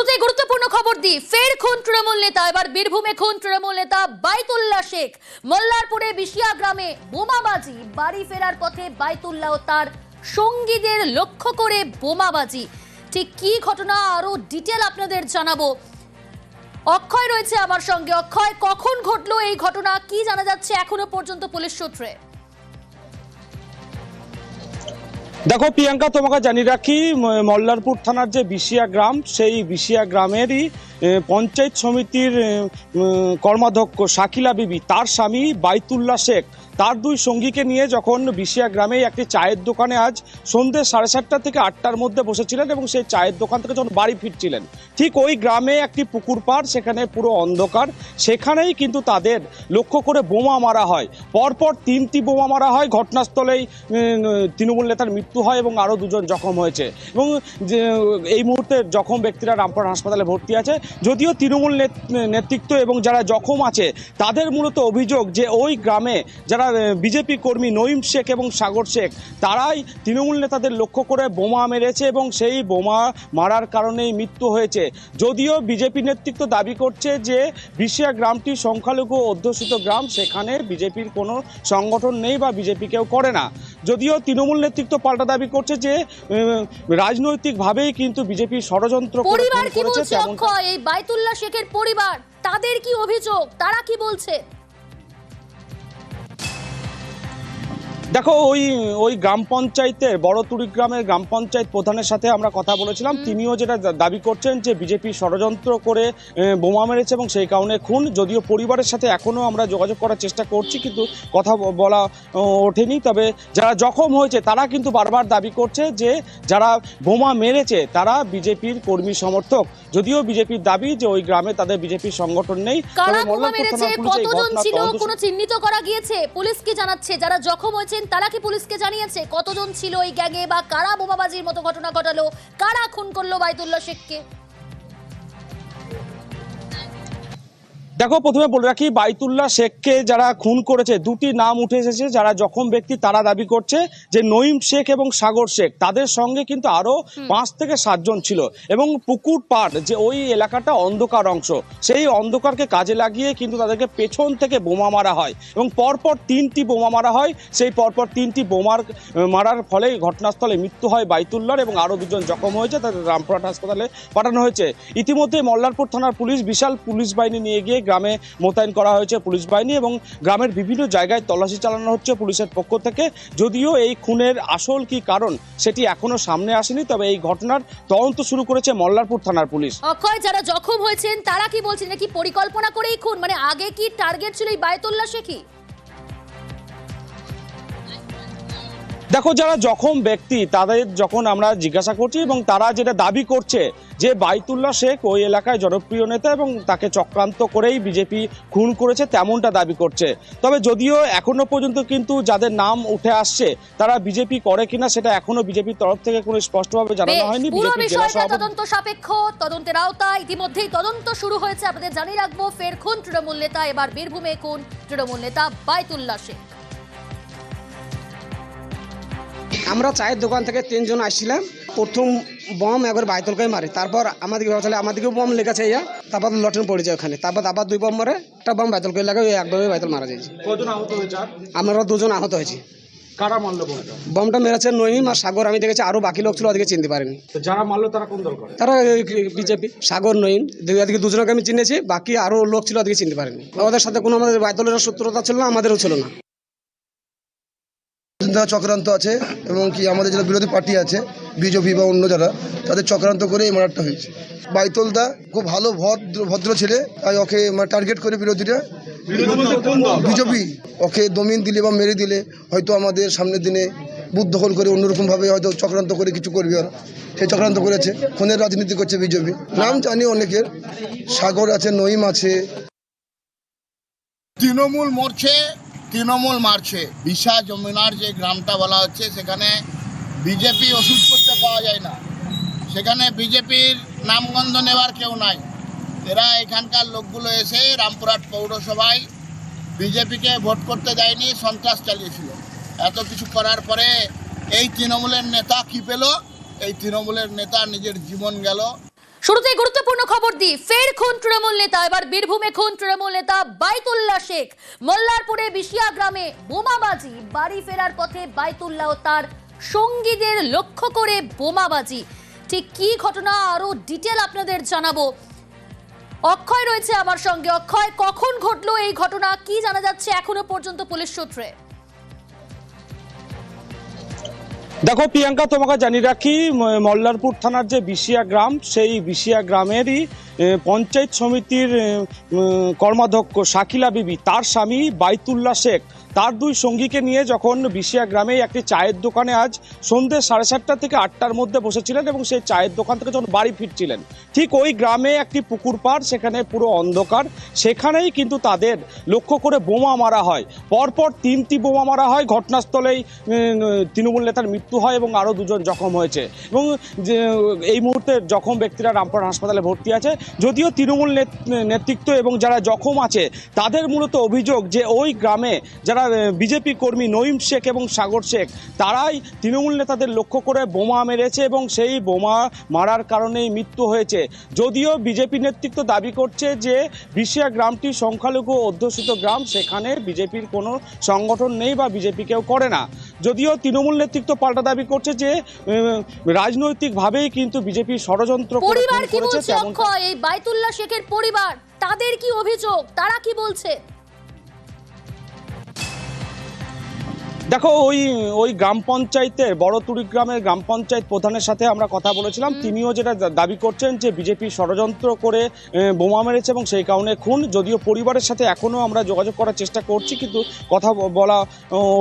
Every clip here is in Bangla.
শুরুতে গুরুত্বপূর্ণ খবর দিই। ফের খুন তৃণমূল নেতা, এবার বীরভূমে খুন তৃণমূল নেতা বাইতুল্লাহ শেখ। মোল্লারপুরে বিশিয়া গ্রামে বোমাবাজি, বাড়ি ফেরার পথে বাইতুল্লাহ তার সঙ্গীদের লক্ষ্য করে বোমাবাজি। ঠিক কি ঘটনা আরও ডিটেল আপনাদের জানাব। অক্ষয় রয়েছে আমার সঙ্গে। অক্ষয়, কখন ঘটলো এই ঘটনা? কি জানা যাচ্ছে? এখনও পর্যন্ত পুলিশ সূত্রে। দেখো প্রিয়াঙ্কা তোমাকে জানিয়ে রাখি মল্লারপুর থানার যে বিশিয়া গ্রাম সেই বিশিয়া গ্রামেরই পঞ্চায়েত সমিতির কর্মাধ্যক্ষ শাকিলা বিবি, তার স্বামী বাইতুল্লাহ শেখ। তার দুই সঙ্গীকে নিয়ে যখন বিশিয়া গ্রামে একটি চায়ের দোকানে আজ সন্ধ্যে সাড়ে সাতটা থেকে আটটার মধ্যে বসেছিলেন এবং সেই চায়ের দোকান থেকে যখন বাড়ি ফিরছিলেন, ঠিক ওই গ্রামে একটি পুকুর পাড়, সেখানে পুরো অন্ধকার। সেখানেই কিন্তু তাদের লক্ষ্য করে বোমা মারা হয়। পরপর তিনটি বোমা মারা হয়। ঘটনাস্থলেই তৃণমূল নেতার মৃত্যু হয় এবং আরও দুজন জখম হয়েছে। এবং এই মুহূর্তে জখম ব্যক্তিরা রামপুরহাট হাসপাতালে ভর্তি আছে। যদিও তৃণমূল নেত- নেতৃত্ব এবং যারা জখম আছে, তাদের মূলত অভিযোগ যে ওই গ্রামে যারা বিজেপি কর্মী নঈম শেখ এবং সাগর শেখ, তারাই তৃণমূল নেতাদের লক্ষ্য করে বোমা মেরেছে এবং সেই বোমা মারার কারণেই মৃত্যু হয়েছে। যদিও বিজেপি নেতৃত্ব দাবি করছে যে বিশিয়া গ্রামটি সংখ্যালঘু অধ্যুষিত গ্রাম, সেখানে বিজেপির কোনো সংগঠন নেই বা বিজেপি কেউ করে না। যদিও তৃণমূল নেতৃত্ব পাল্টা দাবি করছে যে রাজনৈতিক রাজনৈতিকভাবেই কিন্তু বিজেপি ষড়যন্ত্র পরিবার কি বলছে এই বাইতুল্লাহ শেখের পরিবার তাদের কি অভিযোগ? তারা কি বলছে? দেখো ওই ওই গ্রাম পঞ্চায়েতের বড়তুরি গ্রামের গ্রাম পঞ্চায়েত প্রধানের সাথে আমরা কথা বলেছিলাম। তিনিও যেটা দাবি করছেন যে বিজেপি ষড়যন্ত্র করে বোমা মেরেছে এবং সেই কারণে খুন। যদিও পরিবারের সাথে এখনও আমরা যোগাযোগ করার চেষ্টা করছি কিন্তু কথা বলা ওঠেনি। তবে যারা জখম হয়েছে তারা কিন্তু বারবার দাবি করছে যে যারা বোমা মেরেছে তারা বিজেপির কর্মী সমর্থক। যদিও বিজেপির দাবি যে ওই গ্রামে তাদের বিজেপির সংগঠন নেই কতজন ছিল? কোনো চিহ্নিত করা গিয়েছে? পুলিশ কি জানাচ্ছে? যারা জখম হয়েছেন তারা কি পুলিশকে জানিয়েছে? কতজন ছিল ওই গ্যাংয়ে বা কারা বোমাবাজির মতো ঘটনা ঘটালো? কারা খুন করল বাইতুল্লাহ শেখকে? দেখো প্রথমে বলে রাখি বাইতুল্লাহ শেখকে যারা খুন করেছে দুটি নাম উঠে এসেছে যারা জখম ব্যক্তি তারা দাবি করছে যে নঈম শেখ এবং সাগর শেখ তাদের সঙ্গে কিন্তু আরও পাঁচ থেকে সাতজন ছিল। এবং পুকুর পাড় যে ওই এলাকাটা অন্ধকার অংশ সেই অন্ধকারকে কাজে লাগিয়ে কিন্তু তাদেরকে পেছন থেকে বোমা মারা হয়। এবং পরপর তিনটি বোমা মারা হয় সেই পরপর তিনটি বোমার মারার ফলে ঘটনাস্থলে মৃত্যু হয় বাইতুল্লার এবং আরও দুজন জখম হয়েছে তাদের রামপুরহাট হাসপাতালে পাঠানো হয়েছে। ইতিমধ্যে মল্লারপুর থানার পুলিশ বিশাল পুলিশ বাহিনী নিয়ে গিয়ে গ্রামে মোতায়েন করা হয়েছে পুলিশ বাহিনী এবং গ্রামের বিভিন্ন জায়গায় তল্লাশি চালানো হচ্ছে পুলিশের পক্ষ থেকে। যদিও এই খুনের আসল কি কারণ সেটি এখনও সামনে আসেনি, তবে এই ঘটনার তদন্ত শুরু করেছে মল্লারপুর থানার পুলিশ। অক্ষয়, যারা জখম হয়েছেন, তারা কি বলছেন? নাকি পরিকল্পনা করেই খুন? মানে আগে কি টার্গেট ছিল এই বাইতুল্লাহ শেখই দেখো যারা জখম ব্যক্তি তাদের যখন আমরা জিজ্ঞাসা করছি এবং তারা যেটা দাবি করছে যে বাইতুল্লাহ শেখ ওই এলাকায় জনপ্রিয় নেতা এবং তাকে চক্রান্ত করেই বিজেপি খুন করেছে তেমনটা দাবি করছে। তবে যদিও এখনও পর্যন্ত কিন্তু যাদের নাম উঠে আসছে তারা বিজেপি করে কিনা সেটা এখনও বিজেপির তরফ থেকে কোনো স্পষ্টভাবে জানানো হয়নি। তদন্ত সাপেক্ষ তদন্তের আওতায় ইতিমধ্যেই তদন্ত শুরু হয়েছে। আপনাদের জানিয়ে রাখব ফের খুন তৃণমূল নেতা এবার বীরভূমে খুন তৃণমূল নেতা বাইতুল্লাহ শেখ। আমরা চায়ের দোকান থেকে তিনজন আসছিলাম। প্রথম বম একবার বাইতলকে মারে। তারপর আমাদেরকে তাহলে আমাদেরকেও বম লেগেছে ইয়া। তারপর লটন পড়ে যায় ওখানে। তারপর আবার দুই বম মারে। একটা বম বাইতলকে লাগে ওই একভাবে বাইতল মারা যায়। কজন আহত হয়েছে আর? আমরা দুজন আহত হয়েছি। কারা মারলো বমটা? মেরেছে নঈম আর সাগর। আমি দেখেছি আরও বাকি লোক ছিল ওদিকে চিনতে পারিনি। যারা মারলো তারা কোন দল করে? তারা বিজেপি সাগর নঈম এদিকে দুজনকে আমি চিনেছি। বাকি আরও লোক ছিল ওদিকে চিনতে পারিনি। ওদের সাথে কোনো আমাদের বাইতলের সূত্রতা ছিল না আমাদেরও ছিল না। চিন্তা চক্রান্ত আছে এবং কি আমাদের যারা বিরোধী পার্টি আছে, বিজেপি বা অন্য যারা, তাদের চক্রান্ত করে এই মারাটা হয়েছে। বাইতলদা খুব ভালো ভদ্র ভদ্র ছেলে, তাই ওকে মানে টার্গেট করে বিরোধীরা। বিজেপি ওকে দমিন দিলে বা মেরে দিলে হয়তো আমাদের সামনের দিনে বুথ দখল করে অন্যরকমভাবে হয়তো চক্রান্ত করে কিছু করবে ওরা। সেই চক্রান্ত করেছে, খুনের রাজনীতি করছে বিজেপি। নাম জানি অনেকের, সাগর আছে, নঈম আছে। তৃণমূল মরছে তৃণমূল মারছে। বিশা জমিনার যে গ্রামটা বলা হচ্ছে, সেখানে বিজেপি ওষুধ করতে পাওয়া যায় না। সেখানে বিজেপির নামগন্ধ নেওয়ার কেউ নাই। এরা এখানকার লোকগুলো এসে রামপুরহাট পৌরসভায় বিজেপিকে ভোট করতে দেয়নি, সন্ত্রাস চালিয়েছিল। এত কিছু করার পরে এই তৃণমূলের নেতা কি পেল? এই তৃণমূলের নেতা নিজের জীবন গেল। শুরুতেই গুরুত্বপূর্ণ খবর দিই। ফের খুন তৃণমূল নেতা, এবার বীরভূমে খুন তৃণমূল নেতা বাইতুল্লাহ শেখ। মোল্লারপুরে বিশিয়া গ্রামে বোমাবাজি, বাড়ি ফেরার পথে বাইতুল্লাহ ও তার সঙ্গীদের লক্ষ্য করে বোমাবাজি। ঠিক কি ঘটনা আরও ডিটেল আপনাদের জানাব। অক্ষয় রয়েছে আমার সঙ্গে। অক্ষয়, কখন ঘটলো এই ঘটনা? কি জানা যাচ্ছে? এখনও পর্যন্ত পুলিশ সূত্রে। দেখো, প্রিয়াঙ্কা, তোমাকে জানিয়ে রাখি মল্লারপুর থানার যে বিশিয়া গ্রাম, সেই বিশিয়া গ্রামেরই পঞ্চায়েত সমিতির কর্মাধ্যক্ষ শাকিলা বিবি, তার স্বামী বাইতুল্লা শেখ। তার দুই সঙ্গীকে নিয়ে যখন বিশিয়া গ্রামে একটি চায়ের দোকানে আজ সন্ধ্যে সাড়ে সাতটা থেকে আটটার মধ্যে বসেছিলেন এবং সেই চায়ের দোকান থেকে যখন বাড়ি ফিরছিলেন, ঠিক ওই গ্রামে একটি পুকুর পাড়, সেখানে পুরো অন্ধকার। সেখানেই কিন্তু তাদের লক্ষ্য করে বোমা মারা হয়। পরপর তিনটি বোমা মারা হয়। ঘটনাস্থলেই তৃণমূল নেতার মৃত্যু হয় এবং আরও দুজন জখম হয়েছে। এবং এই মুহূর্তে জখম ব্যক্তিরা রামপুরহাট হাসপাতালে ভর্তি আছে। যদিও তৃণমূল নেত- নেতৃত্ব এবং যারা জখম আছে, তাদের মূলত অভিযোগ যে ওই গ্রামে যারা বিজেপি কর্মী নঈম শেখ এবং সাগর শেখ তারাই তৃণমূল নেতাদের লক্ষ্য করে বোমা মেরেছে এবং সেই বোমা মারার কারণেই মৃত্যু হয়েছে। যদিও বিজেপি নেতৃত্ব দাবি করছে যে বিশিয়া গ্রামটি সংখ্যালঘু অধ্যুষিত গ্রাম সেখানে বিজেপির কোনো সংগঠন নেই বা বিজেপি কেউ করে না। যদিও তৃণমূল নেতৃত্ব পাল্টা দাবি করছে যে রাজনৈতিকভাবেই কিন্তু বিজেপি ষড়যন্ত্র পরিবার কি বলছে এই বাইতুল্লাহ শেখের পরিবার তাদের কি অভিযোগ? তারা কি বলছে? দেখো ওই ওই গ্রাম পঞ্চায়েতের বড়তুরি গ্রামের গ্রাম পঞ্চায়েত প্রধানের সাথে আমরা কথা বলেছিলাম। তিনিও যেটা দাবি করছেন যে বিজেপি ষড়যন্ত্র করে বোমা মেরেছে এবং সেই কারণে খুন। যদিও পরিবারের সাথে এখনও আমরা যোগাযোগ করার চেষ্টা করছি কিন্তু কথা বলা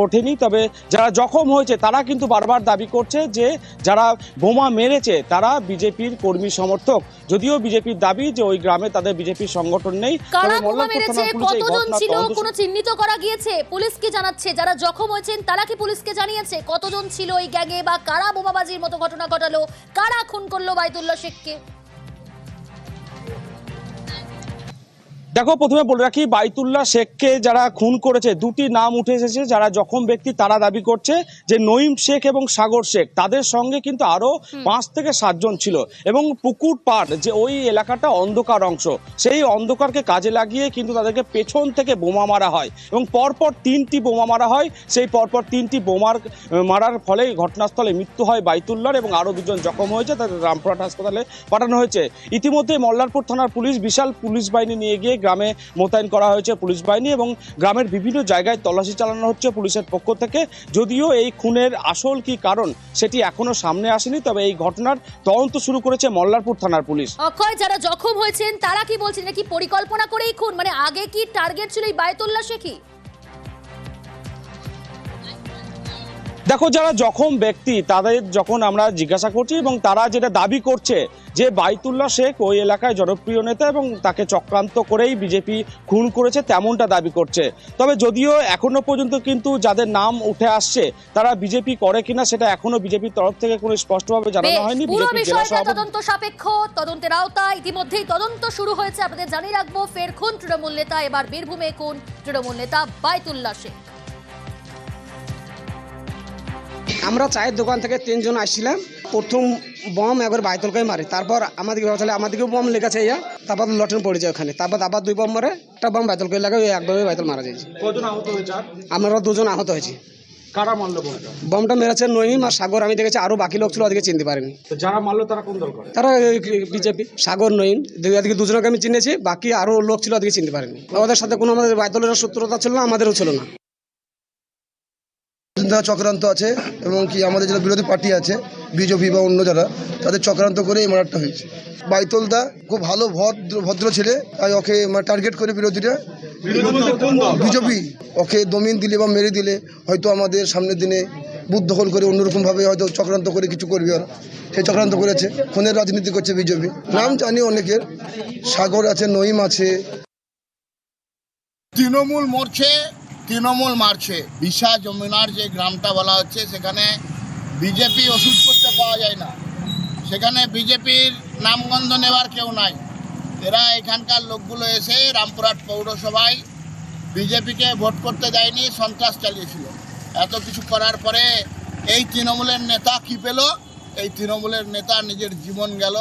ওঠেনি। তবে যারা জখম হয়েছে তারা কিন্তু বারবার দাবি করছে যে যারা বোমা মেরেছে তারা বিজেপির কর্মী সমর্থক। যদিও বিজেপির দাবি যে ওই গ্রামে তাদের বিজেপির সংগঠন নেই কারা বোমা মেরেছে কতজন ছিল কোনো চিহ্নিত করা গিয়েছে? পুলিশ কি জানাচ্ছে যারা জখম হয়েছেন তারা কি পুলিশকে জানিয়েছে? কতজন ছিল ওই গ্যাংয়ে বা কারা বোমাবাজির মতো ঘটনা ঘটালো? কারা খুন করল বাইদুল্লাহ শেখকে? দেখো প্রথমে বলে রাখি বাইতুল্লাহ শেখকে যারা খুন করেছে দুটি নাম উঠে এসেছে যারা জখম ব্যক্তি তারা দাবি করছে যে নঈম শেখ এবং সাগর শেখ তাদের সঙ্গে কিন্তু আরও পাঁচ থেকে সাতজন ছিল। এবং পুকুর পাড় যে ওই এলাকাটা অন্ধকার অংশ সেই অন্ধকারকে কাজে লাগিয়ে কিন্তু তাদেরকে পেছন থেকে বোমা মারা হয়। এবং পরপর তিনটি বোমা মারা হয় সেই পরপর তিনটি বোমার মারার ফলে ঘটনাস্থলে মৃত্যু হয় বাইতুল্লার এবং আরও দুজন জখম হয়েছে তাদের রামপুরহাট হাসপাতালে পাঠানো হয়েছে। ইতিমধ্যে মল্লারপুর থানার পুলিশ বিশাল পুলিশ বাহিনী নিয়ে গিয়ে গ্রামে মোতায়েন করা হয়েছে পুলিশ বাহিনী এবং গ্রামের বিভিন্ন জায়গায় তল্লাশি চালানো হচ্ছে পুলিশের পক্ষ থেকে। যদিও এই খুনের আসল কি কারণ সেটি এখনও সামনে আসেনি, তবে এই ঘটনার তদন্ত শুরু করেছে মল্লারপুর থানার পুলিশ। অক্ষয়, যারা জখম হয়েছেন, তারা কি বলছেন? নাকি পরিকল্পনা করেই খুন? মানে আগে কি টার্গেট ছিল এই বায়তুল্লা শেখই দেখো যারা জখম ব্যক্তি তাদের যখন আমরা জিজ্ঞাসা করছি এবং তারা যেটা দাবি করছে যে বাইতুল্লাহ শেখ ওই এলাকায় জনপ্রিয় নেতা এবং তাকে চক্রান্ত করেই বিজেপি খুন করেছে তেমনটা দাবি করছে। তবে যদিও এখনও পর্যন্ত কিন্তু যাদের নাম উঠে আসছে তারা বিজেপি করে কিনা সেটা এখনও বিজেপির তরফ থেকে কোনো স্পষ্টভাবে জানানো হয়নি। তদন্ত সাপেক্ষ তদন্তের আওতায় ইতিমধ্যেই তদন্ত শুরু হয়েছে। আপনাদের জানিয়ে রাখব ফের খুন তৃণমূল নেতা এবার বীরভূমে খুন তৃণমূল নেতা বাইতুল্লাহ শেখ। আমরা চায়ের দোকান থেকে তিনজন আসছিলাম। প্রথম বম একবার বাইতলকে মারে। তারপর আমাদেরকে তাহলে আমাদেরকেও বম লেগেছে ইয়া। তারপর লটন পড়ে যায় ওখানে। তারপর আবার দুই বম মারে একটা বম বাইতলকে লাগে ওই একভাবে বাইতল মারা যাচ্ছে কজন আহত হয়েছে আমরা দুজন আহত হয়েছি। কারা মারলো বমটা? মেরেছে নইম আর সাগর। আমি দেখেছি আরও বাকি লোক ছিল ওদিকে চিনতে পারিনি। তো যারা মারলো তারা কোন দল করে? তারা বিজেপি সাগর নইম ওদিকে দুজনকে আমি চিনেছি বাকি আরও লোক ছিল ওদিকে চিনতে পারিনি। ওদের সাথে কোনো আমাদের বাইতলের সূত্রতা ছিল না আমাদেরও ছিল না। চিন্তা চক্রান্ত আছে এবং কি আমাদের যারা বিরোধী পার্টি আছে, বিজেপি বা অন্য যারা, তাদের চক্রান্ত করে এই মারাটা হয়েছে। বাইতলদা খুব ভালো ভদ্র ভদ্র ছেলে, তাই ওকে টার্গেট করে বিরোধীরা। বিজেপি ওকে দমিন দিলে বা মেরে দিলে হয়তো আমাদের সামনের দিনে বুথ দখল করে অন্যরকমভাবে হয়তো চক্রান্ত করে কিছু করবে ওরা। সেই চক্রান্ত করেছে, খুনের রাজনীতি করছে বিজেপি। নাম জানি অনেকের, সাগর আছে, নঈম আছে। তৃণমূল মরছে তৃণমূল মারছে। বিশা জমিনার যে গ্রামটা বলা হচ্ছে, সেখানে বিজেপি ওষুধ করতে পাওয়া যায় না। সেখানে বিজেপির নামগন্ধ নেওয়ার কেউ নাই। এরা এখানকার লোকগুলো এসে রামপুরহাট পৌরসভায় বিজেপিকে ভোট করতে দেয়নি, সন্ত্রাস চালিয়েছিল। এত কিছু করার পরে এই তৃণমূলের নেতা কি পেল? এই তৃণমূলের নেতা নিজের জীবন গেল।